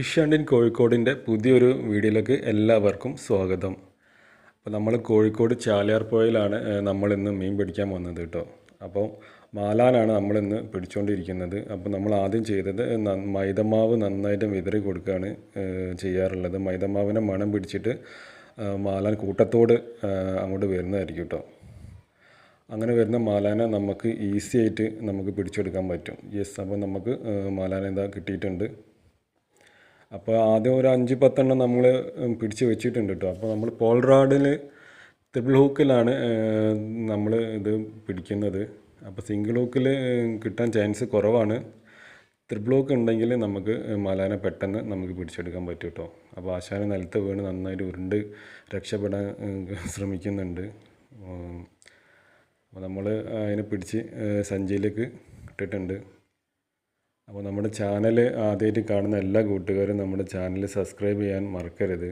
Fish and in കോഴിക്കോടിന്റെ പുതിയൊരു വീഡിയോയിലേക്ക് എല്ലാവർക്കും സ്വാഗതം. അപ്പോൾ നമ്മൾ കോഴിക്കോട് ചാലിയാർ പുഴയിലാണ് നമ്മളിന്ന് മീൻ പിടിക്കാൻ വന്നത് കേട്ടോ. അപ്പോൾ മാലാനാണ് നമ്മളിന്ന് പിടിച്ചുകൊണ്ടിരിക്കുന്നത്. അപ്പോൾ നമ്മൾ ആദ്യം ചെയ്തത് മൈദമാവ് നന്നായിട്ട് വിതറി കൊടുക്കുകയാണ് ചെയ്യാറുള്ളത്. മൈദമാവിനെ മണം പിടിച്ചിട്ട് മാലാൻ കൂട്ടത്തോട് അങ്ങോട്ട് വരുന്നതായിരിക്കും കേട്ടോ. അങ്ങനെ വരുന്ന മാലാന നമുക്ക് ഈസി ആയിട്ട് നമുക്ക് പിടിച്ചെടുക്കാൻ പറ്റും. യെസ് അപ്പോൾ നമുക്ക് മാലാന എന്താ കിട്ടിയിട്ടുണ്ട്. അപ്പോൾ ആദ്യം ഒരു അഞ്ച് പത്തെണ്ണം നമ്മൾ പിടിച്ച് വെച്ചിട്ടുണ്ട് കേട്ടോ അപ്പോൾ നമ്മൾ പോൾറാഡിൽ ട്രിപ്പിൾ ഹൂക്കിലാണ് നമ്മൾ ഇത് പിടിക്കുന്നത്. അപ്പോൾ സിംഗിൾ ഹൂക്കിൽ കിട്ടാൻ ചാൻസ് കുറവാണ്. ത്രിബിൾ ഹൂക്ക് ഉണ്ടെങ്കിൽ നമുക്ക് മലാനെ പെട്ടെന്ന് നമുക്ക് പിടിച്ചെടുക്കാൻ പറ്റും കേട്ടോ അപ്പോൾ ആശാന നിലത്ത് വീണ് നന്നായിട്ട് ഉരുണ്ട് രക്ഷപ്പെടാൻ ശ്രമിക്കുന്നുണ്ട്. അപ്പോൾ നമ്മൾ അതിനെ പിടിച്ച് സഞ്ചിയിലേക്ക് ഇട്ടിട്ടുണ്ട്. അപ്പോൾ നമ്മുടെ ചാനൽ ആദ്യമായിട്ട് കാണുന്ന എല്ലാ കൂട്ടുകാരും നമ്മുടെ ചാനൽ സബ്സ്ക്രൈബ് ചെയ്യാൻ മറക്കരുത്.